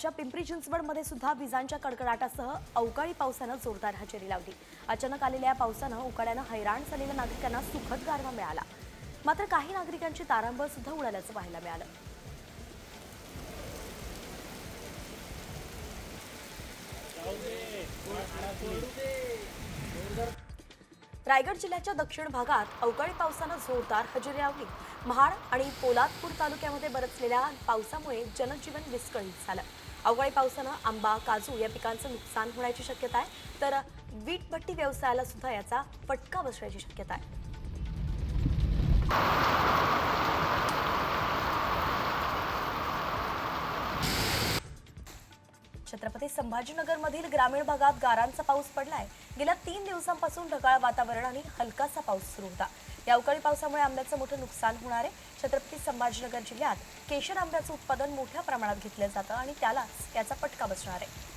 च्या पिंपरी चिंचवडमध्ये सुद्धा विजांच्या कडकडाटासह अवकाळी पावसानं जोरदार हजेरी लावली. अचानक आलेल्या या पावसानं उकाड्यानं हैराण झालेल्या नागरिकांना सुखद गारवा मिळाला. मात्र काही नागरिकांची तारांबळ सुद्धा उडाल्याचं पाहायला मिळालं. रायगड जिल्ह्याच्या दक्षिण भागात अवकाळी पावसानं जोरदार हजेरी लावली. महाड आणि पोलादपूर तालुक्यामध्ये बरसलेल्या पावसामुळे जनजीवन विस्कळीत झालं. अवकाळी पावसानं आंबा काजू या पिकांचं नुकसान होण्याची शक्यता आहे. तर वीटभट्टी व्यवसायाला सुद्धा याचा फटका बसण्याची शक्यता आहे. छत्रपती संभाजीनगरमधील ग्रामीण भागात गारांचा पाऊस पडलाय. गेल्या तीन दिवसांपासून ढगाळ वातावरण आणि हलकासा पाऊस सुरू होता. या अवकाळी पावसामुळे आंब्याचं मोठं नुकसान होणार आहे. छत्रपती संभाजीनगर जिल्ह्यात केशर आंब्याचं उत्पादन मोठ्या प्रमाणात घेतलं जातं आणि त्यालाच याचा फटका बसणार आहे.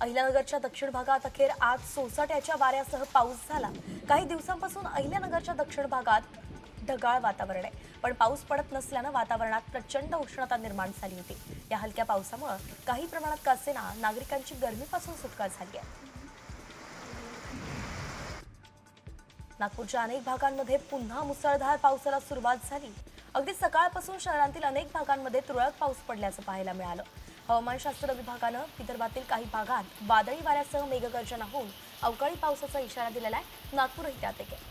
अहिल्यानगरच्या दक्षिण भागात अखेर आज सोसाट्याच्या वाऱ्यासह पाऊस झाला. काही दिवसांपासून अहिल्यानगरच्या दक्षिण भागात ढगाळ वातावरण आहे. पण पाऊस पडत नसल्यानं वातावरणात प्रचंड उष्णता निर्माण झाली होती. या हलक्या पावसामुळे काही प्रमाणात कासेना नागरिकांची गरमीपासून सुटका झाली आहे. नागपूरच्या अनेक भागांमध्ये पुन्हा मुसळधार पावसाला सुरुवात झाली. अगदी सकाळपासून शहरांतील अनेक भागांमध्ये तुरळक पाऊस पडल्याचं पाहायला मिळालं. हवामानशास्त्र विभागानं विदर्भातील काही भागात वादळी वाऱ्यासह मेघगर्जना होऊन अवकाळी पावसाचा इशारा दिलेला आहे. नागपूरही त्यात एक आहे.